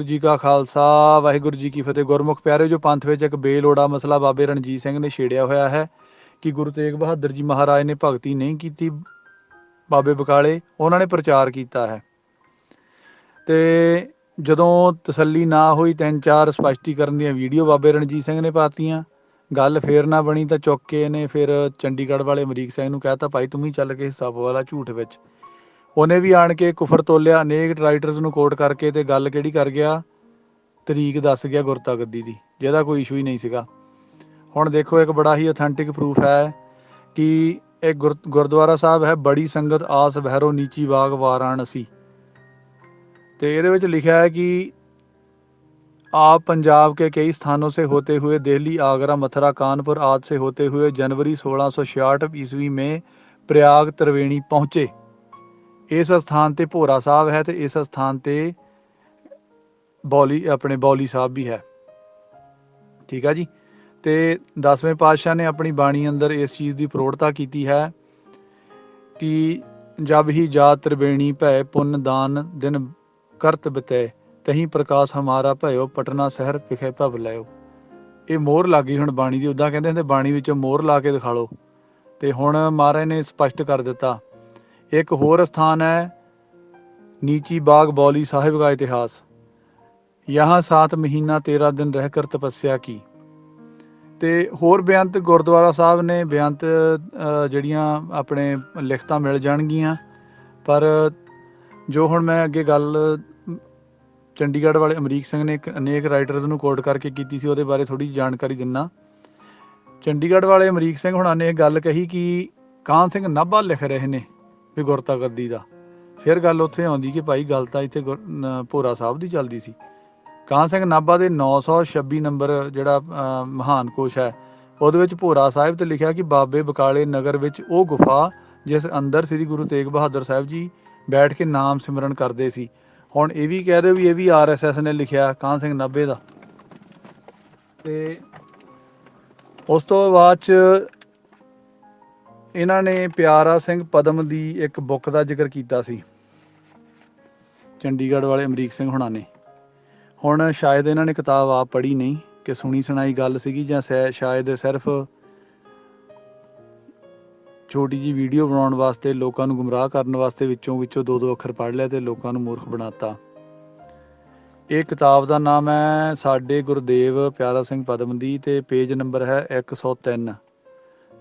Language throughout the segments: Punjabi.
ਜੀ ਕਾ ਖਾਲਸਾ, ਵਾਹਿਗੁਰੂ ਜੀ ਕੀ ਫਤਿਹ। ਗੁਰਮੁਖ ਪਿਆਰੇ ਜੋ ਪੰਥ ਵਿੱਚ ਇੱਕ ਬੇਲੋੜਾ ਮਸਲਾ ਬਾਬੇ ਰਣਜੀਤ ਸਿੰਘ ਨੇ ਛੇੜਿਆ ਹੋਇਆ ਹੈ, ਕਿ ਗੁਰੂ ਤੇਗ ਬਹਾਦਰ ਜੀ ਮਹਾਰਾਜ ਨੇ ਭਗਤੀ ਨਹੀਂ ਕੀਤੀ ਬਾਬੇ ਬਕਾਲੇ, ਉਹਨਾਂ ਨੇ ਪ੍ਰਚਾਰ ਕੀਤਾ ਹੈ। ਤੇ ਜਦੋਂ ਤਸੱਲੀ ਨਾ ਹੋਈ ਤਿੰਨ ਚਾਰ ਸਪਸ਼ਟੀਕਰਨ ਦੀਆਂ ਵੀਡੀਓ ਬਾਬੇ ਰਣਜੀਤ ਸਿੰਘ ਨੇ ਪਾਤੀਆਂ, ਗੱਲ ਫੇਰ ਨਾ ਬਣੀ ਤਾਂ ਚੁੱਕ ਕੇ ਇਹਨੇ ਫਿਰ ਚੰਡੀਗੜ੍ਹ ਵਾਲੇ ਅਮਰੀਕ ਸਿੰਘ ਨੂੰ ਕਹਿਤਾ, ਭਾਈ ਤੂੰ ਵੀ ਚੱਲ ਕੇ ਹਿੱਸਾ ਪਵਾਲਾ ਝੂਠ ਵਿੱਚ। ਉਹਨੇ ਵੀ ਆਣ ਕੇ ਕੁਫਰ ਤੋਲਿਆ ਅਨੇਕ ਰਾਈਟਰਸ ਨੂੰ ਕੋਟ ਕਰਕੇ ਤੇ ਗੱਲ ਕਿਹੜੀ ਕਰ ਗਿਆ ਤਰੀਕ ਦੱਸ ਗਿਆ ਗੁਰਤਾ ਗੱਦੀ ਦੀ ਜਿਹਦਾ ਕੋਈ ਇਸ਼ੂ ਹੀ ਨਹੀਂ ਸੀਗਾ ਹੁਣ ਦੇਖੋ ਇੱਕ ਬੜਾ ਹੀ ਆਥੈਂਟਿਕ ਪ੍ਰੂਫ ਹੈ ਕਿ ਇਹ ਗੁਰ- ਗੁਰਦੁਆਰਾ ਸਾਹਿਬ ਹੈ ਬੜੀ ਸੰਗਤ ਆਸ ਬਹਿਰੋ ਨੀਚੀ ਬਾਗ ਵਾਰਾਣਸੀ ਤੇ ਇਹਦੇ ਵਿੱਚ ਲਿਖਿਆ ਹੈ ਕਿ आप पंजाब के कई स्थानों से होते हुए दिल्ली आगरा मथुरा कानपुर आदि से होते हुए जनवरी 1666 ईस्वी में प्रयाग त्रिवेणी पहुंचे ਇਸ ਸਥਾਨ ਤੇ ਭੋਰਾ ਸਾਹਿਬ ਹੈ ਤੇ ਇਸ ਸਥਾਨ ਤੇ ਬੌਲੀ, ਆਪਣੇ ਬੌਲੀ ਸਾਹਿਬ ਵੀ ਹੈ। ਠੀਕ ਆ ਜੀ? ਤੇ 10ਵੇਂ ਪਾਤਸ਼ਾਹ ਨੇ ਆਪਣੀ ਬਾਣੀ ਅੰਦਰ ਇਸ ਚੀਜ਼ ਦੀ ਪ੍ਰੋੜਤਾ ਕੀਤੀ ਹੈ ਕਿ ਜਬ ਹੀ ਜਾਤ ਤ੍ਰਿਵੇਣੀ ਭੈ ਪੁੰਨ ਦਾਨ ਦਿਨ ਕਰਤ ਬਤੈ, ਤਹੀਂ ਪ੍ਰਕਾਸ਼ ਹਮਾਰਾ ਭਇਓ, ਪਟਨਾ ਸ਼ਹਿਰ ਵਿਖੇ ਭਵ ਲਿਓ ਇਹ ਮੋਹਰ ਲੱਗੀ ਹੁਣ ਬਾਣੀ ਦੀ ਉਦਾਂ ਕਹਿੰਦੇ ਹੁੰਦੇ ਬਾਣੀ ਵਿੱਚੋਂ ਮੋਹਰ ਲਾ ਕੇ ਦਿਖਾ ਲਓ। ਤੇ ਹੁਣ ਮਹਾਰਾਜ ਨੇ ਸਪਸ਼ਟ ਕਰ ਦਿੱਤਾ ਇੱਕ ਹੋਰ ਸਥਾਨ ਹੈ ਨੀਚੀ ਬਾਗ ਬੌਲੀ ਸਾਹਿਬ ਦਾ ਇਤਿਹਾਸ। ਯਹਾਂ 7 ਮਹੀਨਾ 13 ਦਿਨ ਰਹਿ ਕਰ ਤਪੱਸਿਆ ਕੀ। ਤੇ ਹੋਰ ਬੇਅੰਤ ਗੁਰਦੁਆਰਾ ਸਾਹਿਬ ਨੇ ਬੇਅੰਤ ਜਿਹੜੀਆਂ ਆਪਣੇ ਲਿਖਤਾਂ ਮਿਲ ਜਾਣਗੀਆਂ। ਪਰ ਜੋ ਹੁਣ ਮੈਂ ਅੱਗੇ ਗੱਲ, ਚੰਡੀਗੜ੍ਹ ਵਾਲੇ ਅਮਰੀਕ ਸਿੰਘ ਨੇ ਅਨੇਕ ਰਾਈਟਰਸ ਨੂੰ ਕੋਟ ਕਰਕੇ ਕੀਤੀ ਸੀ, ਉਹਦੇ ਬਾਰੇ ਥੋੜੀ ਜਾਣਕਾਰੀ ਦਿੰਨਾ। ਚੰਡੀਗੜ੍ਹ ਵਾਲੇ ਅਮਰੀਕ ਸਿੰਘ ਹੁਣਾਂ ਨੇ ਇਹ ਗੱਲ ਕਹੀ ਕਿ ਕਾਨ ਸਿੰਘ ਨਾਭਾ ਲਿਖ ਰਹੇ ਨੇ। ਵੀ ਗੁਰਤਾ ਗੱਦੀ ਦਾ। ਫਿਰ ਗੱਲ ਉੱਥੇ ਆਉਂਦੀ ਕਿ ਭਾਈ ਗੱਲ ਤਾਂ ਇੱਥੇ ਗੁਰ- ਭੋਰਾ ਸਾਹਿਬ ਦੀ ਚੱਲਦੀ ਸੀ। ਕਾਨ ਸਿੰਘ ਨਾਭਾ ਦੇ 926 ਨੰਬਰ ਜਿਹੜਾ ਮਹਾਨ ਕੋਸ਼ ਹੈ, ਉਹਦੇ ਵਿੱਚ ਭੋਰਾ ਸਾਹਿਬ ਤੇ ਲਿਖਿਆ ਕਿ ਬਾਬੇ ਬਕਾਲੇ ਨਗਰ ਵਿੱਚ ਉਹ ਗੁਫਾ ਜਿਸ ਅੰਦਰ ਸ੍ਰੀ ਗੁਰੂ ਤੇਗ ਬਹਾਦਰ ਸਾਹਿਬ ਜੀ ਬੈਠ ਕੇ ਨਾਮ ਸਿਮਰਨ ਕਰਦੇ ਸੀ। ਹੁਣ ਇਹ ਵੀ ਕਹਿ ਰਹੇ ਵੀ ਇਹ ਵੀ ਆਰਐਸਐਸ ਨੇ ਲਿਖਿਆ ਕਾਨ ਸਿੰਘ ਨਾਭੇ ਦਾ। ਤੇ ਉਸ ਤੋਂ ਬਾਅਦ ਚ ਇਹਨਾਂ ਨੇ ਪਿਆਰਾ ਸਿੰਘ ਪਦਮ ਦੀ ਇੱਕ ਬੁੱਕ ਦਾ ਜ਼ਿਕਰ ਕੀਤਾ ਸੀ। ਚੰਡੀਗੜ੍ਹ ਵਾਲੇ ਅਮਰੀਕ ਸਿੰਘ ਹੁਣਾਂ ਨੇ। ਹੁਣ ਸ਼ਾਇਦ ਇਹਨਾਂ ਨੇ ਕਿਤਾਬ ਆਪ ਪੜ੍ਹੀ ਨਹੀਂ ਕਿ ਸੁਣੀ ਸੁਣਾਈ ਗੱਲ ਸੀਗੀ ਜਾਂ ਸ਼ਾਇ- ਸ਼ਾਇਦ ਸਿਰਫ ਛੋਟੀ ਜੀ ਵੀਡੀਓ ਬਣਾਉਣ ਵਾਸਤੇ ਲੋਕਾਂ ਨੂੰ ਗੁੰਮਰਾਹ ਕਰਨ ਵਾਸਤੇ ਵਿੱਚੋਂ ਵਿੱਚੋਂ ਦੋ ਦੋ ਅੱਖਰ ਪੜ੍ਹ ਲਿਆ ਤੇ ਲੋਕਾਂ ਨੂੰ ਮੂਰਖ ਬਣਾਤਾ। ਇਹ ਕਿਤਾਬ ਦਾ ਨਾਮ ਹੈ ਸਾਡੇ ਗੁਰਦੇਵ ਪਿਆਰਾ ਸਿੰਘ ਪਦਮ ਦੀ ਤੇ ਪੇਜ ਨੰਬਰ ਹੈ 103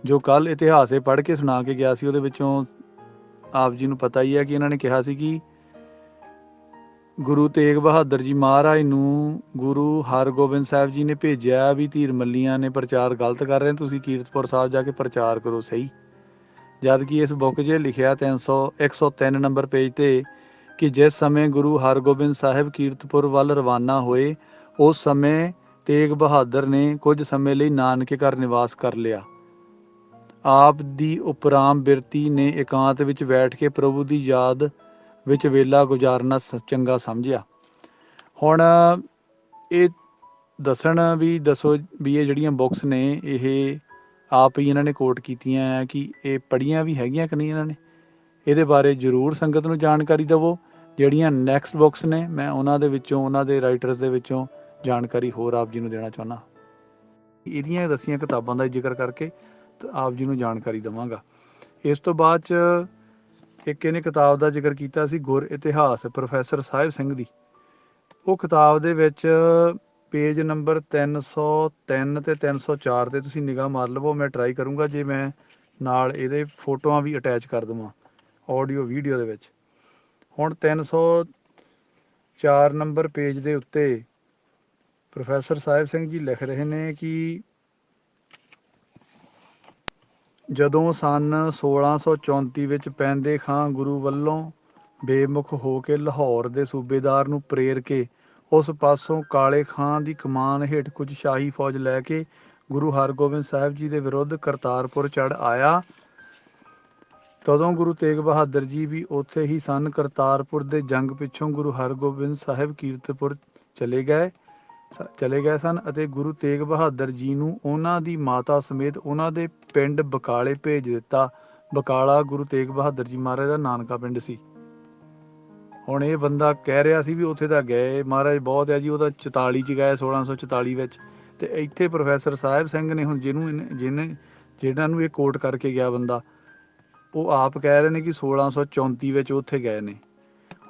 ਜੋ ਕੱਲ ਇਹ ਪੜ੍ਹ ਕੇ ਸੁਣਾ ਕੇ ਗਿਆ ਸੀ, ਉਹਦੇ ਵਿੱਚੋਂ ਆਪ ਜੀ ਨੂੰ ਪਤਾ ਹੀ ਹੈ ਕਿ ਇਹਨਾਂ ਨੇ ਕਿਹਾ ਸੀ ਕਿ ਗੁਰੂ ਤੇਗ ਬਹਾਦਰ ਜੀ ਮਹਾਰਾਜ ਨੂੰ ਗੁਰੂ ਹਰਗੋਬਿੰਦ ਸਾਹਿਬ ਜੀ ਨੇ ਭੇਜਿਆ ਵੀ ਧੀਰ ਮੱਲੀਆਂ ਨੇ ਪ੍ਰਚਾਰ ਗਲਤ ਕਰ ਰਹੇ ਤੁਸੀਂ ਕੀਰਤਪੁਰ ਸਾਹਿਬ ਜਾ ਕੇ ਪ੍ਰਚਾਰ ਕਰੋ ਸਹੀ। ਜਦ ਕਿ ਇਸ ਬੁੱਕ 'ਚ ਲਿਖਿਆ 300 103 ਨੰਬਰ ਪੇਜ ਤੇ ਕਿ ਜਿਸ ਸਮੇਂ ਗੁਰੂ ਹਰਗੋਬਿੰਦ ਸਾਹਿਬ ਕੀਰਤਪੁਰ ਵੱਲ ਰਵਾਨਾ ਹੋਏ, ਉਸ ਸਮੇਂ ਤੇਗ ਬਹਾਦਰ ਨੇ ਕੁਝ ਸਮੇਂ ਲਈ ਨਾਨਕੇ ਘਰ ਨਿਵਾਸ ਕਰ ਲਿਆ। ਆਪ ਦੀ ਉਪਰਾਮ ਬਿਰਤੀ ਨੇ ਇਕਾਂਤ ਵਿੱਚ ਬੈਠ ਕੇ ਪ੍ਰਭੂ ਦੀ ਯਾਦ ਵਿੱਚ ਵੇਲਾ ਗੁਜ਼ਾਰਨਾ ਸ- ਚੰਗਾ ਸਮਝਿਆ। ਹੁਣ ਇਹ ਦੱਸਣ ਵੀ ਦੱਸੋ ਵੀ ਇਹ ਜਿਹੜੀਆਂ ਬੁੱਕਸ ਨੇ, ਇਹ ਆਪ ਹੀ ਇਹਨਾਂ ਨੇ ਕੋਟ ਕੀਤੀਆਂ ਆ ਕਿ ਇਹ ਪੜੀਆਂ ਵੀ ਹੈਗੀਆਂ ਕਿ ਨਹੀਂ ਇਹਨਾਂ ਨੇ? ਇਹਦੇ ਬਾਰੇ ਜਰੂਰ ਸੰਗਤ ਨੂੰ ਜਾਣਕਾਰੀ ਦਿਵੋ। ਜਿਹੜੀਆਂ ਨੈਕਸਟ ਬੁੱਕਸ ਨੇ, ਮੈਂ ਉਹਨਾਂ ਦੇ ਵਿੱਚੋਂ, ਉਹਨਾਂ ਦੇ ਰਾਈਟਰਸ ਦੇ ਵਿੱਚੋਂ ਜਾਣਕਾਰੀ ਹੋਰ ਆਪ ਜੀ ਨੂੰ ਦੇਣਾ ਚਾਹੁੰਦਾ। ਇਹਦੀਆਂ ਦੱਸੀਆਂ ਕਿਤਾਬਾਂ ਦਾ ਜ਼ਿਕਰ ਕਰਕੇ ਆਪ ਜੀ ਨੂੰ ਜਾਣਕਾਰੀ ਦਵਾਂਗਾ। ਇਸ ਤੋਂ ਬਾਅਦ ਚ ਇੱਕ ਇਹਨੇ ਕਿਤਾਬ ਦਾ ਜ਼ਿਕਰ ਕੀਤਾ ਸੀ, ਗੁਰ ਇਤਿਹਾਸ, ਪ੍ਰੋਫੈਸਰ ਸਾਹਿਬ ਸਿੰਘ ਦੀ। ਉਹ ਕਿਤਾਬ ਦੇ ਵਿੱਚ ਪੇਜ ਨੰਬਰ 303 ਤੇ 304 ਤੇ ਤੁਸੀਂ ਨਿਗਾਹ ਮਾਰ ਲਵੋ, ਮੈਂ ਟਰਾਈ ਕਰੂੰਗਾ ਜੇ ਮੈਂ ਨਾਲ ਇਹਦੇ ਫੋਟੋਆਂ ਵੀ ਅਟੈਚ ਕਰ ਦਵਾਂ ਆਡੀਓ ਵੀਡੀਓ ਦੇ ਵਿੱਚ। ਹੁਣ 304 ਨੰਬਰ ਪੇਜ ਦੇ ਉੱਤੇ ਪ੍ਰੋਫੈਸਰ ਸਾਹਿਬ ਸਿੰਘ ਜੀ ਲਿਖ ਰਹੇ ਨੇ ਕਿ ਜਦੋਂ ਸਨ 1634 ਵਿੱਚ ਪੈਂਦੇ ਖਾਂ ਗੁਰੂ ਵੱਲੋਂ ਬੇਮੁਖ ਹੋ ਕੇ ਲਾਹੌਰ ਦੇ ਸੂਬੇਦਾਰ ਨੂੰ ਪ੍ਰੇਰ ਕੇ ਉਸ ਪਾਸੋਂ ਕਾਲੇ ਖਾਂ ਦੀ ਕਮਾਨ ਹੇਠ ਕੁਝ ਸ਼ਾਹੀ ਫੌਜ ਲੈ ਕੇ ਗੁਰੂ ਹਰਗੋਬਿੰਦ ਸਾਹਿਬ ਜੀ ਦੇ ਵਿਰੁੱਧ ਕਰਤਾਰਪੁਰ ਚੜ ਆਇਆ। ਤਦੋਂ ਗੁਰੂ ਤੇਗ ਬਹਾਦਰ ਜੀ ਵੀ ਉੱਥੇ ਹੀ ਸਨ। ਕਰਤਾਰਪੁਰ ਦੇ ਜੰਗ ਪਿੱਛੋਂ ਗੁਰੂ ਹਰਗੋਬਿੰਦ ਸਾਹਿਬ ਕੀਰਤਪੁਰ ਚਲੇ ਗਏ। ਚਲੇ ਗਏ ਸਨ ਅਤੇ ਗੁਰੂ ਤੇਗ ਬਹਾਦਰ ਜੀ ਨੂੰ ਉਹਨਾਂ ਦੀ ਮਾਤਾ ਸਮੇਤ ਉਹਨਾਂ ਦੇ ਪਿੰਡ ਬਕਾਲੇ ਭੇਜ ਦਿੱਤਾ। ਬਕਾਲਾ ਗੁਰੂ ਤੇਗ ਬਹਾਦਰ ਜੀ ਮਹਾਰਾਜ ਦਾ ਨਾਨਕਾ ਪਿੰਡ ਸੀ। ਹੁਣ ਇਹ ਬੰਦਾ ਕਹਿ ਰਿਹਾ ਸੀ ਵੀ ਉੱਥੇ ਤਾਂ ਗਏ। ਮਹਾਰਾਜ ਬਹੁਤ ਹੈ ਜੀ, ਉਹ ਤਾਂ 44 ਚ ਗਏ 1644 ਵਿੱਚ। ਤੇ ਇੱਥੇ ਪ੍ਰੋਫੈਸਰ ਸਾਹਿਬ ਸਿੰਘ ਨੇ ਹੁਣ ਜਿਹਨੂੰ ਜਿਹਨੇ, ਜਿਹਨਾਂ ਨੂੰ ਇਹ ਕੋਟ ਕਰਕੇ ਗਿਆ ਬੰਦਾ, ਉਹ ਆਪ ਕਹਿ ਰਹੇ ਨੇ ਕਿ 1634 ਵਿੱਚ ਉੱਥੇ ਗਏ ਨੇ।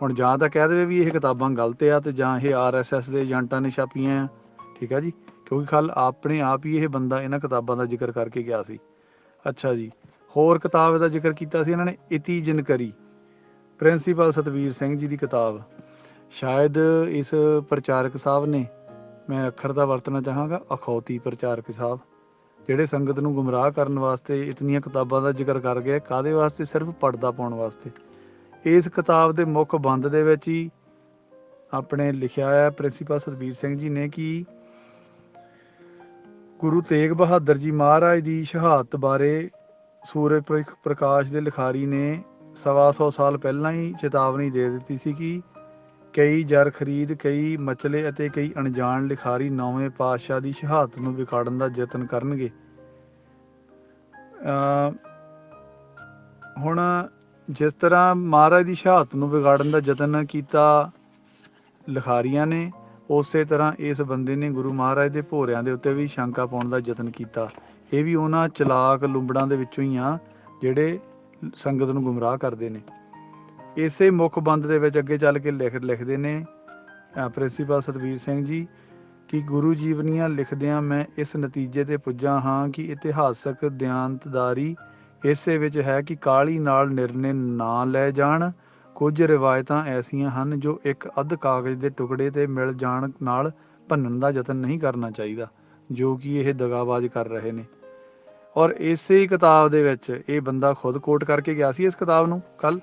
ਹੁਣ ਜਾਂ ਤਾਂ ਕਹਿ ਦੇਵੇ ਵੀ ਇਹ ਕਿਤਾਬਾਂ ਗਲਤ ਆ ਤੇ ਜਾਂ ਇਹ ਆਰਐਸਐਸ ਦੇ ਏਜੰਟਾਂ ਨੇ ਛਾਪੀਆਂ ਆ, ਠੀਕ ਆ ਜੀ? ਕਿਉਂਕਿ ਖਲ ਆਪਣੇ ਆਪ ਹੀ ਇਹ ਬੰਦਾ ਇਹਨਾਂ ਕਿਤਾਬਾਂ ਦਾ ਜ਼ਿਕਰ ਕਰਕੇ ਗਿਆ ਸੀ। ਅੱਛਾ ਜੀ, ਹੋਰ ਕਿਤਾਬ ਦਾ ਜ਼ਿਕਰ ਕੀਤਾ ਸੀ ਇਹਨਾਂ ਨੇ? ਇਤੀ ਜਿਨਕਰੀ ਪ੍ਰਿੰਸੀਪਲ ਸਤਵੀਰ ਸਿੰਘ ਜੀ ਦੀ ਕਿਤਾਬ। ਸ਼ਾਇਦ ਇਸ ਪ੍ਰਚਾਰਕ ਸਾਹਿਬ ਨੇ, ਮੈਂ ਅੱਖਰ ਦਾ ਵਰਤਣਾ ਚਾਹਾਂਗਾ, ਅਖੌਤੀ ਪ੍ਰਚਾਰਕ ਸਾਹਿਬ, ਜਿਹੜੇ ਸੰਗਤ ਨੂੰ ਗੁੰਮਰਾਹ ਕਰਨ ਵਾਸਤੇ ਇਤਨੀਆਂ ਕਿਤਾਬਾਂ ਦਾ ਜ਼ਿਕਰ ਕਰ ਗਏ ਕਾਦੇ ਵਾਸਤੇ? ਸਿਰਫ ਪਰਦਾ ਪਾਉਣ ਵਾਸਤੇ। ਇਸ ਕਿਤਾਬ ਦੇ ਮੁੱਖ ਬੰਦ ਦੇ ਵਿੱਚ ਹੀ ਆਪਣੇ ਲਿਖਿਆ ਹੈ ਪ੍ਰਿੰਸੀਪਲ ਸਤਵੀਰ ਸਿੰਘ ਜੀ ਨੇ ਕਿ ਗੁਰੂ ਤੇਗ ਬਹਾਦਰ ਜੀ ਮਹਾਰਾਜ ਦੀ ਸ਼ਹਾਦਤ ਬਾਰੇ ਸੂਰਜ ਪ੍ਰਕਾਸ਼ ਦੇ ਲਿਖਾਰੀ ਨੇ ਸਵਾ ਸੌ ਸਾਲ ਪਹਿਲਾਂ ਹੀ ਚੇਤਾਵਨੀ ਦੇ ਦਿੱਤੀ ਸੀ ਕਿ ਕਈ ਜਰ ਖਰੀਦ, ਕਈ ਮਚਲੇ ਅਤੇ ਕਈ ਅਣਜਾਣ ਲਿਖਾਰੀ ਨੌਵੇਂ ਪਾਤਸ਼ਾਹ ਦੀ ਸ਼ਹਾਦਤ ਨੂੰ ਵਿਗਾੜਨ ਦਾ ਯਤਨ ਕਰਨਗੇ। ਅ ਹੁਣ ਜਿਸ ਤਰ੍ਹਾਂ ਮਹਾਰਾਜ ਦੀ ਸ਼ਹਾਦਤ ਨੂੰ ਵਿਗਾੜਨ ਦਾ ਯਤਨ ਕੀਤਾ, ਲਿਖਾਰੀਆਂ ਨੇ, ਉਸੇ ਤਰ੍ਹਾਂ ਇਸ ਬੰਦੇ ਨੇ ਗੁਰੂ ਮਹਾਰਾਜ ਦੇ ਭੋਰਿਆਂ ਦੇ ਉੱਤੇ ਵੀ ਸ਼ੰਕਾ ਪਾਉਣ ਦਾ ਯਤਨ ਕੀਤਾ। ਇਹ ਵੀ ਉਹਨਾਂ ਚਲਾਕ ਲੁੰਬੜਾਂ ਦੇ ਵਿੱਚੋਂ ਹੀ ਆ, ਜਿਹੜੇ ਸੰਗਤ ਨੂੰ ਗੁੰਮਰਾਹ ਕਰਦੇ ਨੇ। ਇਸੇ ਮੁੱਖ ਬੰਦ ਦੇ ਵਿੱਚ ਅੱਗੇ ਚੱਲ ਕੇ ਲਿਖ, ਲਿਖਦੇ ਨੇ ਪ੍ਰਿੰਸੀਪਲ ਸਤਵੀਰ ਸਿੰਘ ਜੀ, ਕਿ ਗੁਰੂ ਜੀਵਨੀਆਂ ਲਿਖਦਿਆਂ ਮੈਂ ਇਸ ਨਤੀਜੇ ਤੇ ਪੁੱਜਾ ਹਾਂ ਕਿ ਇਤਿਹਾਸਕ ਦਿਆਨਤਦਾਰੀ ਇਸੇ ਵਿੱਚ ਹੈ ਕਿ ਕਾਲੀ ਨਾਲ ਨਿਰਣੇ ਨਾ ਲੈ ਜਾਣ। ਕੁਝ ਰਿਵਾਇਤਾਂ ਐਸੀਆਂ ਹਨ ਜੋ ਇੱਕ ਅੱਧ ਕਾਗਜ਼ ਦੇ ਟੁਕੜੇ ਤੇ ਮਿਲ ਜਾਣ ਨਾਲ ਭੰਨਣ ਦਾ ਯਤਨ ਨਹੀਂ ਕਰਨਾ ਚਾਹੀਦਾ, ਜੋ ਕਿ ਇਹ ਦਗਾਬਾਜ਼ ਕਰ ਰਹੇ ਨੇ। ਔਰ ਇਸੇ ਕਿਤਾਬ ਦੇ ਵਿੱਚ ਇਹ ਬੰਦਾ ਖੁਦ ਕੋਟ ਕਰਕੇ ਗਿਆ ਸੀ ਇਸ ਕਿਤਾਬ ਨੂੰ ਕੱਲ?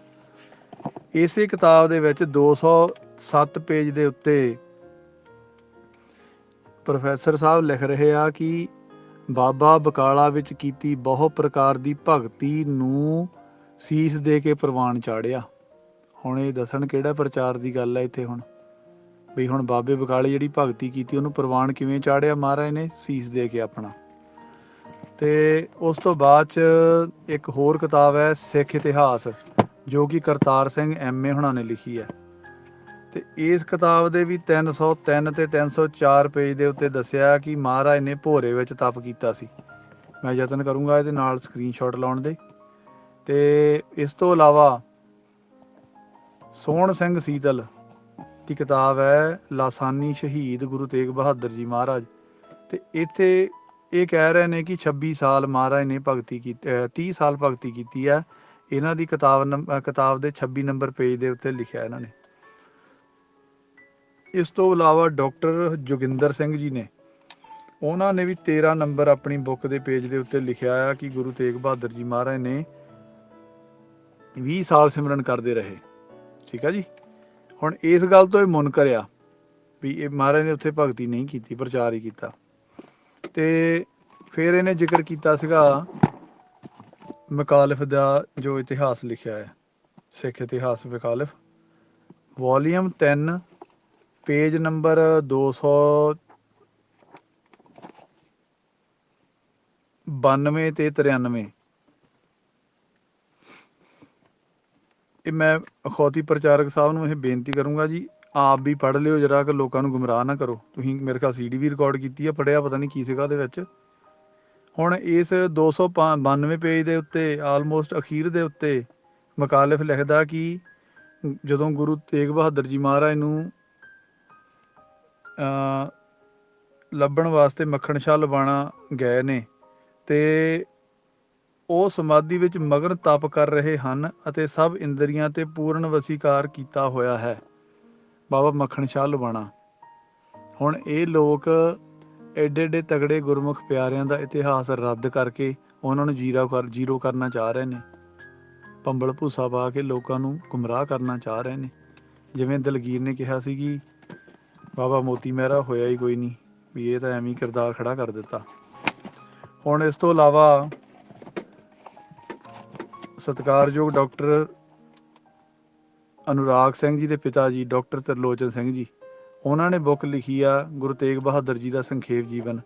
ਇਸੇ ਕਿਤਾਬ ਦੇ ਵਿੱਚ 207 ਪੇਜ ਦੇ ਉੱਤੇ ਪ੍ਰੋਫੈਸਰ ਸਾਹਿਬ ਲਿਖ ਰਹੇ ਆ ਕਿ ਬਾਬਾ ਬਕਾਲਾ ਵਿੱਚ ਕੀਤੀ ਬਹੁ ਪ੍ਰਕਾਰ ਦੀ ਭਗਤੀ ਨੂੰ ਸੀਸ ਦੇ ਕੇ ਪ੍ਰਵਾਨ ਚਾੜਿਆ। ਹੁਣ ਇਹ ਦੱਸਣ ਕਿਹੜਾ ਪ੍ਰਚਾਰ ਦੀ ਗੱਲ ਹੈ ਇੱਥੇ ਹੁਣ? ਵੀ ਹੁਣ ਬਾਬੇ ਬਕਾਲੇ ਜਿਹੜੀ ਭਗਤੀ ਕੀਤੀ, ਉਹਨੂੰ ਪ੍ਰਵਾਨ ਕਿਵੇਂ ਚਾੜਿਆ ਮਹਾਰਾਜ ਨੇ? ਸੀਸ ਦੇ ਕੇ ਆਪਣਾ। ਤੇ ਉਸ ਤੋਂ ਬਾਅਦ ਚ ਇੱਕ ਹੋਰ ਕਿਤਾਬ ਹੈ, ਸਿੱਖ ਇਤਿਹਾਸ, ਜੋ ਕਿ ਕਰਤਾਰ ਸਿੰਘ ਐਮਏ ਹੁਣਾਂ ਨੇ ਲਿਖੀ ਹੈ। ਤੇ ਇਸ ਕਿਤਾਬ ਦੇ ਵੀ 303 ਤੇ 304 ਪੇਜ ਦੇ ਉੱਤੇ ਦੱਸਿਆ ਕਿ ਮਹਾਰਾਜ ਨੇ ਭੋਰੇ ਵਿੱਚ ਤਪ ਕੀਤਾ ਸੀ। ਮੈਂ ਯਤਨ ਕਰੂੰਗਾ ਇਹਦੇ ਨਾਲ ਸਕਰੀਨਸ਼ਾਟ ਲਾਉਣ ਦੇ। ਤੇ ਇਸ ਤੋਂ ਇਲਾਵਾ ਸੋਹਣ ਸਿੰਘ ਸੀਤਲ ਦੀ ਕਿਤਾਬ ਹੈ ਲਾਸਾਨੀ ਸ਼ਹੀਦ ਗੁਰੂ ਤੇਗ ਬਹਾਦਰ ਜੀ ਮਹਾਰਾਜ। ਤੇ ਇੱਥੇ ਇਹ ਕਹਿ ਰਹੇ ਨੇ ਕਿ 26 ਸਾਲ ਮਹਾਰਾਜ ਨੇ ਭਗਤੀ ਕੀਤੀ ਅਹ 30 ਸਾਲ ਭਗਤੀ ਕੀਤੀ ਹੈ। ਇਹਨਾਂ ਦੀ ਕਿਤਾਬ ਨੰਬ- ਕਿਤਾਬ ਦੇ 26 ਨੰਬਰ ਪੇਜ ਦੇ ਉੱਤੇ ਲਿਖਿਆ ਇਹਨਾਂ ਨੇ। ਇਸ ਤੋਂ ਇਲਾਵਾ ਡਾਕਟਰ ਜੋਗਿੰਦਰ ਸਿੰਘ ਜੀ ਨੇ ਉਹਨਾਂ ਨੇ ਵੀ 13 ਨੰਬਰ ਆਪਣੀ ਬੁੱਕ ਦੇ ਪੇਜ ਦੇ ਉੱਤੇ ਲਿਖਿਆ ਆ ਕਿ ਗੁਰੂ ਤੇਗ ਬਹਾਦਰ ਜੀ ਮਹਾਰਾਜ ਨੇ 20 ਸਾਲ ਸਿਮਰਨ ਕਰਦੇ ਰਹੇ। ਠੀਕ ਆ ਜੀ? ਹੁਣ ਇਸ ਗੱਲ ਤੋਂ ਇਹ ਮੁਨਕਰ ਆ ਵੀ ਇਹ ਮਹਾਰਾਜ ਨੇ ਉੱਥੇ ਭਗਤੀ ਨਹੀਂ ਕੀਤੀ, ਪ੍ਰਚਾਰ ਹੀ ਕੀਤਾ। ਤੇ ਫਿਰ ਇਹਨੇ ਜ਼ਿਕਰ ਕੀਤਾ ਸੀਗਾ ਮਕਾਲਫ ਦਾ ਜੋ ਇਤਿਹਾਸ ਲਿਖਿਆ ਹੈ, ਸਿੱਖ ਇਤਿਹਾਸ ਮਕਾਲਫ ਵੋਲੀਅਮ 3 ਪੇਜ ਨੰਬਰ 200 92 ਤੇ 93 ਇਹ ਮੈਂ ਅਖੌਤੀ ਪ੍ਰਚਾਰਕ ਸਾਹਿਬ ਨੂੰ ਇਹ ਬੇਨਤੀ ਕਰੂੰਗਾ ਜੀ, ਆਪ ਵੀ ਪੜ੍ਹ ਲਿਓ, ਜਰਾ ਕਿ ਲੋਕਾਂ ਨੂੰ ਗੁੰਮਰਾਹ ਨਾ ਕਰੋ। ਤੁਸੀਂ ਮੇਰੇ ਖਿਆਲ ਸੀਡੀ ਵੀ ਰਿਕਾਰਡ ਕੀਤੀ ਆ ਪੜਿਆ ਪਤਾ ਨਹੀਂ ਕੀ ਸੀਗਾ ਉਹਦੇ ਵਿੱਚ। ਹੁਣ ਇਸ 292 ਪੇਜ ਦੇ ਉੱਤੇ ਆਲਮੋਸਟ ਅਖੀਰ ਦੇ ਉੱਤੇ ਮਕਾਲਫ ਲਿਖਦਾ ਕਿ ਜਦੋਂ ਗੁਰੂ ਤੇਗ ਬਹਾਦਰ ਜੀ ਮਹਾਰਾਜ ਨੂੰ ਲੱਭਣ ਵਾਸਤੇ ਮੱਖਣ ਸ਼ਾਹ ਲਵਾਣਾ ਗਏ ਨੇ ਤੇ ਉਹ ਸਮਾਧੀ ਵਿੱਚ ਮਗਨ ਤਪ ਕਰ ਰਹੇ ਹਨ ਅਤੇ ਸਭ ਇੰਦਰੀਆਂ ਤੇ ਪੂਰਨ ਵਸੀਕਾਰ ਕੀਤਾ ਹੋਇਆ ਹੈ। ਬਾਬਾ ਮੱਖਣ ਸ਼ਾਹ ਲਵਾਣਾ ਹੁਣ ਇਹ ਲੋਕ ਐਡੇ ਐਡੇ ਤਗੜੇ ਗੁਰਮੁਖ ਪਿਆਰਿਆਂ ਦਾ ਇਤਿਹਾਸ ਰੱਦ ਕਰਕੇ ਉਹਨਾਂ ਨੂੰ ਜੀਰਾ ਕਰ, ਜੀਰੋ ਕਰਨਾ ਚਾਹ ਰਹੇ ਨੇ। ਪੰਬਲ ਭੂਸਾ ਪਾ ਕੇ ਲੋਕਾਂ ਨੂੰ ਗੁੰਮਰਾਹ ਕਰਨਾ ਚਾਹ ਰਹੇ ਨੇ। ਜਿਵੇਂ ਦਲਗੀਰ ਨੇ ਕਿਹਾ ਸੀ ਕਿ ਬਾਬਾ ਮੋਤੀ ਮਹਿਰਾ ਹੋਇਆ ਹੀ ਕੋਈ ਨਹੀਂ, ਵੀ ਇਹ ਤਾਂ ਐਵੇਂ ਕਿਰਦਾਰ ਖੜਾ ਕਰ ਦਿੱਤਾ। ਹੁਣ ਇਸ ਤੋਂ ਇਲਾਵਾ ਸਤਿਕਾਰਯੋਗ ਡਾਕਟਰ ਅਨੁਰਾਗ ਸਿੰਘ ਜੀ ਦੇ ਪਿਤਾ ਜੀ, ਡਾਕਟਰ ਤਰਲੋਚਨ ਸਿੰਘ ਜੀ, ਉਹਨਾਂ ਨੇ ਬੁੱਕ ਲਿਖੀ ਆ ਗੁਰੂ ਤੇਗ ਬਹਾਦਰ ਜੀ ਦਾ ਸੰਖੇਪ ਜੀਵਨ।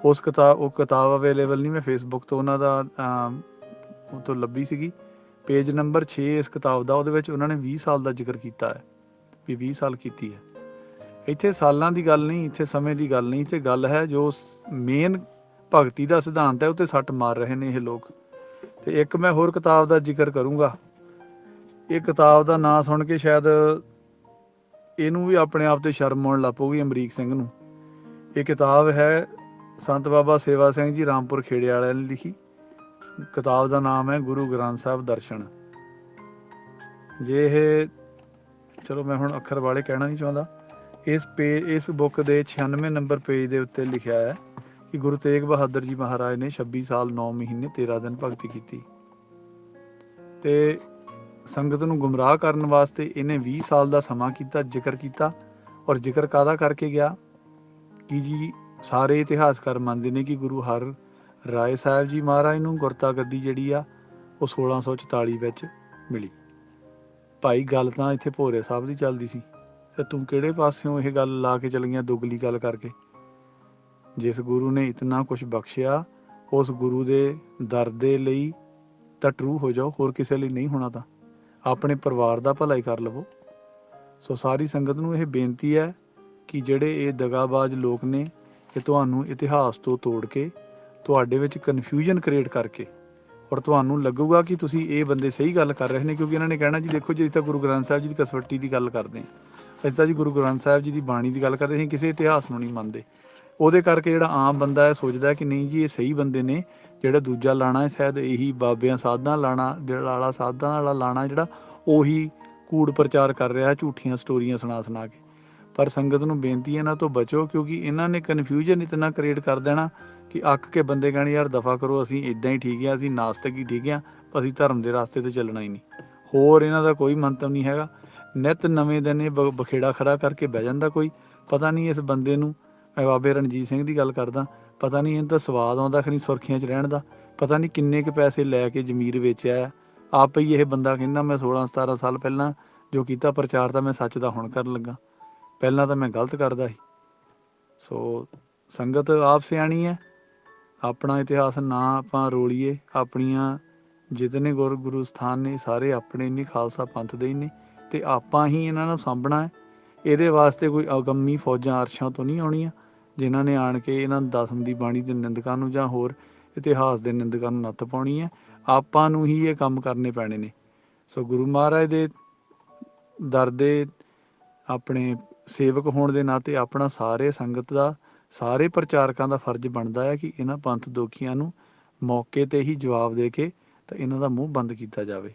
ਉਸ ਕਿਤਾਬ ਉਹ ਕਿਤਾਬ ਅਵੇਲੇਬਲ ਨਹੀਂ, ਮੈਂ ਫੇਸਬੁੱਕ ਤੋਂ ਉਹਨਾਂ ਦਾ ਉਹ ਤੋਂ ਲੱਭੀ ਸੀਗੀ। ਪੇਜ ਨੰਬਰ 6 ਇਸ ਕਿਤਾਬ ਦਾ, ਉਹਦੇ ਵਿੱਚ ਉਹਨਾਂ ਨੇ 20 ਸਾਲ ਦਾ ਜ਼ਿਕਰ ਕੀਤਾ ਹੈ, ਵੀ 20 ਸਾਲ ਕੀਤੀ ਹੈ। ਇੱਥੇ ਸਾਲਾਂ ਦੀ ਗੱਲ ਨਹੀਂ, ਇੱਥੇ ਸਮੇਂ ਦੀ ਗੱਲ ਨਹੀਂ, ਇੱਥੇ ਗੱਲ ਹੈ ਜੋ ਮੇਨ ਭਗਤੀ ਦਾ ਸਿਧਾਂਤ ਹੈ, ਉੱਤੇ ਸੱਟ ਮਾਰ ਰਹੇ ਨੇ ਇਹ ਲੋਕ। ਤੇ ਇੱਕ ਮੈਂ ਹੋਰ ਕਿਤਾਬ ਦਾ ਜ਼ਿਕਰ ਕਰੂੰਗਾ। ਇਹ ਕਿਤਾਬ ਦਾ ਨਾਂ ਸੁਣ ਕੇ ਸ਼ਾਇਦ ਇਹਨੂੰ ਵੀ ਆਪਣੇ ਆਪ ਤੇ ਸ਼ਰਮ ਆਉਣ ਲੱਗ ਪਊਗੀ ਅਮਰੀਕ ਸਿੰਘ ਨੂੰ। ਇਹ ਕਿਤਾਬ ਹੈ ਸੰਤ ਬਾਬਾ ਸੇਵਾ ਸਿੰਘ ਜੀ ਰਾਮਪੁਰ ਖੇੜੇ ਵਾਲਿਆਂ ਨੇ ਲਿਖੀ। ਕਿਤਾਬ ਦਾ ਨਾਮ ਹੈ ਗੁਰੂ ਗ੍ਰੰਥ ਸਾਹਿਬ ਦਰਸ਼ਨ। ਜੇ ਇਹ, ਚਲੋ ਮੈਂ ਹੁਣ ਅੱਖਰ ਵਾਲੇ ਕਹਿਣਾ ਨਹੀਂ ਚਾਹੁੰਦਾ। ਇਸ ਪੇਜ ਇਸ ਬੁੱਕ ਦੇ 96 ਨੰਬਰ ਪੇਜ ਦੇ ਉੱਤੇ ਲਿਖਿਆ ਹੈ ਕਿ ਗੁਰੂ ਤੇਗ ਬਹਾਦਰ ਜੀ ਮਹਾਰਾਜ ਨੇ 26 ਸਾਲ 9 ਮਹੀਨੇ 13 ਦਿਨ ਭਗਤੀ ਕੀਤੀ। ਤੇ ਸੰਗਤ ਨੂੰ ਗੁੰਮਰਾਹ ਕਰਨ ਵਾਸਤੇ ਇਹਨੇ 20 ਸਾਲ ਦਾ ਸਮਾਂ ਕੀਤਾ, ਜ਼ਿਕਰ ਕੀਤਾ ਔਰ ਜ਼ਿਕਰ ਕਾਦਾ ਕਰਕੇ ਗਿਆ? ਕਿ ਜੀ ਸਾਰੇ ਇਤਿਹਾਸਕਾਰ ਮੰਨਦੇ ਨੇ ਕਿ ਗੁਰੂ ਹਰ ਰਾਏ ਸਾਹਿਬ ਜੀ ਮਹਾਰਾਜ ਨੂੰ ਗੁਰਤਾ ਗੱਦੀ ਜਿਹੜੀ ਆ, ਉਹ 1644 ਵਿੱਚ ਮਿਲੀ। ਭਾਈ ਗੱਲ ਤਾਂ ਇੱਥੇ ਭੋਰੇ ਸਾਹਿਬ ਦੀ ਚੱਲਦੀ ਸੀ। ਤੇ ਤੂੰ ਕਿਹੜੇ ਪਾਸਿਓਂ ਇਹ ਗੱਲ ਲਾ ਕੇ ਚਲ ਗਿਆ ਦੁਗਲੀ ਗੱਲ ਕਰਕੇ? ਜਿਸ ਗੁਰੂ ਨੇ ਇਤਨਾ ਕੁਝ ਬਖਸ਼ਿਆ, ਉਸ ਗੁਰੂ ਦੇ ਦਰ ਦੇ ਲਈ ਤਾਂ ਟਰੂ ਹੋ ਜਾਓ, ਹੋਰ ਕਿਸੇ ਲਈ ਨਹੀਂ ਹੋਣਾ ਤਾਂ। ਆਪਣੇ ਪਰਿਵਾਰ ਦਾ ਭਲਾ ਹੀ ਕਰ ਲਵੋ। ਸੋ ਸਾਰੀ ਸੰਗਤ ਨੂੰ ਇਹ ਬੇਨਤੀ ਹੈ ਕਿ ਜਿਹੜੇ ਇਹ ਦਗਾਬਾਜ਼ ਲੋਕ ਨੇ ਕਿ ਤੁਹਾਨੂੰ ਇਤਿਹਾਸ ਤੋਂ ਤੋੜ ਕੇ, ਤੁਹਾਡੇ ਵਿੱਚ ਕਨਫਿਊਜ਼ਨ ਕ੍ਰੀਏਟ ਕਰਕੇ, ਔਰ ਤੁਹਾਨੂੰ ਲੱਗੂਗਾ ਕਿ ਤੁਸੀਂ ਇਹ ਬੰਦੇ ਸਹੀ ਗੱਲ ਕਰ ਰਹੇ ਨੇ, ਕਿਉਂਕਿ ਇਹਨਾਂ ਨੇ ਕਹਿਣਾ ਜੀ, ਦੇਖੋ ਜੀ, ਅਸੀਂ ਤਾਂ ਗੁਰੂ ਗ੍ਰੰਥ ਸਾਹਿਬ ਜੀ ਦੀ ਕਸਵੱਟੀ ਦੀ ਗੱਲ ਕਰਦੇ ਹਾਂ। ਅਸੀਂ ਤਾਂ ਜੀ ਗੁਰੂ ਗ੍ਰੰਥ ਸਾਹਿਬ ਜੀ ਦੀ ਬਾਣੀ ਦੀ ਗੱਲ ਕਰਦੇ ਹਾਂ ਅਸੀਂ ਕਿਸੇ ਇਤਿਹਾਸ ਨੂੰ ਨਹੀਂ ਮੰਨਦੇ। ਉਹਦੇ ਕਰਕੇ ਜਿਹੜਾ ਆਮ ਬੰਦਾ ਹੈ ਸੋਚਦਾ ਕਿ ਨਹੀਂ ਜੀ, ਇਹ ਸਹੀ ਬੰਦੇ ਨੇ ਜਿਹੜਾ ਦੂਜਾ ਲਾਣਾ ਹੈ, ਸ਼ਾਇਦ ਇਹੀ ਬਾਬਿਆਂ ਸਾਧਾਂ ਲਾਣਾ, ਜਿਹੜਾ ਵਾਲਾ ਸਾਧਾਂ ਵਾਲਾ ਲਾਣਾ ਜਿਹੜਾ ਉਹੀ ਕੂੜ ਪ੍ਰਚਾਰ ਕਰ ਰਿਹਾ ਝੂਠੀਆਂ ਸਟੋਰੀਆਂ ਸੁਣਾ ਸੁਣਾ ਕੇ। ਪਰ ਸੰਗਤ ਨੂੰ ਬੇਨਤੀ ਹੈ, ਇਹਨਾਂ ਤੋਂ ਬਚੋ, ਕਿਉਂਕਿ ਇਹਨਾਂ ਨੇ ਕਨਫਿਊਜ਼ਨ ਇਤਨਾ ਕ੍ਰੀਏਟ ਕਰ ਦੇਣਾ ਕਿ ਅੱਕ ਕੇ ਬੰਦੇ ਕਹਿਣ, ਯਾਰ ਦਫਾ ਕਰੋ, ਅਸੀਂ ਇਦਾਂ ਹੀ ਠੀਕ ਆ ਅਸੀਂ ਨਾਸਤਕ ਹੀ ਠੀਕ ਆ ਅਸੀਂ ਧਰਮ ਦੇ ਰਸਤੇ ਤੇ ਚੱਲਣਾ ਹੀ ਨਹੀਂ। ਹੋਰ ਇਹਨਾਂ ਦਾ ਕੋਈ ਮੰਤਵ ਨਹੀਂ ਹੈਗਾ। ਨਿਤ ਨਵੇਂ ਦਿਨ ਇਹ ਬ- ਬਖੇੜਾ ਖੜਾ ਕਰਕੇ ਬਹਿ ਜਾਂਦਾ ਕੋਈ। ਪਤਾ ਨਹੀਂ ਇਸ ਬੰਦੇ ਨੂੰ, ਮੈਂ ਬਾਬੇ ਰਣਜੀਤ ਸਿੰਘ ਦੀ ਗੱਲ ਕਰਦਾ, ਪਤਾ ਨਹੀਂ ਇਹਨੂੰ ਤਾਂ ਸਵਾਦ ਆਉਂਦਾ ਖਣੀ ਸੁਰਖੀਆਂ 'ਚ ਰਹਿਣ ਦਾ। ਪਤਾ ਨਹੀਂ ਕਿੰਨੇ ਕੁ ਪੈਸੇ ਲੈ ਕੇ ਜ਼ਮੀਰ ਵੇਚਿਆ ਆਪ ਹੀ ਇਹ ਬੰਦਾ ਕਹਿੰਦਾ, ਮੈਂ 16 17 ਸਾਲ ਪਹਿਲਾਂ ਜੋ ਕੀਤਾ ਪ੍ਰਚਾਰ ਤਾਂ ਮੈਂ ਸੱਚ ਦਾ ਹੁਣ ਕਰਨ ਲੱਗਾ। ਪਹਿਲਾਂ ਤਾਂ ਮੈਂ ਗਲਤ ਕਰਦਾ ਸੀ। ਸੋ ਸੰਗਤ ਆਪ ਸਿਆਣੀ ਹੈ। ਆਪਣਾ ਇਤਿਹਾਸ ਨਾ ਆਪਾਂ ਰੋਲੀਏ। ਆਪਣੀਆਂ ਜਿਤਨੇ ਗੁਰ ਗੁਰੂ ਸਥਾਨ ਨੇ, ਸਾਰੇ ਆਪਣੇ ਨੇ ਖਾਲਸਾ ਪੰਥ ਦੇ ਹੀ ਨੇ। ਤੇ ਆਪਾਂ ਹੀ ਇਹਨਾਂ ਨੂੰ ਸਾਂਭਣਾ ਹੈ। ਇਹਦੇ ਵਾਸਤੇ ਕੋਈ ਅਗੰਮੀ ਫੌਜਾਂ ਅਰਸ਼ਾਂ ਤੋਂ ਨਹੀਂ ਆਉਣੀਆਂ, ਜਿਨ੍ਹਾਂ ਨੇ ਆਣ ਕੇ ਇਹਨਾਂ ਦਸਮ ਦੀ ਬਾਣੀ ਦੇ ਨਿੰਦਕਾਂ ਨੂੰ ਜਾਂ ਹੋਰ ਇਤਿਹਾਸ ਦੇ ਨਿੰਦਕਾਂ ਨੂੰ ਨੱਥ ਪਾਉਣੀ ਹੈ। ਆਪਾਂ ਨੂੰ ਹੀ ਇਹ ਕੰਮ ਕਰਨੇ ਪੈਣੇ ਨੇ। ਸੋ ਗੁਰੂ ਮਹਾਰਾਜ ਦੇ ਦਰ ਦੇ ਆਪਣੇ ਸੇਵਕ ਹੋਣ ਦੇ ਨਾਤੇ ਆਪਣਾ ਸਾਰੇ ਸੰਗਤ ਦਾ, ਸਾਰੇ ਪ੍ਰਚਾਰਕਾਂ ਦਾ ਫਰਜ਼ ਬਣਦਾ ਹੈ ਕਿ ਇਹਨਾਂ ਪੰਥ ਦੋਖੀਆਂ ਨੂੰ ਮੌਕੇ ਤੇ ਹੀ ਜਵਾਬ ਦੇ ਕੇ ਤਾਂ ਇਹਨਾਂ ਦਾ ਮੂੰਹ ਬੰਦ ਕੀਤਾ ਜਾਵੇ।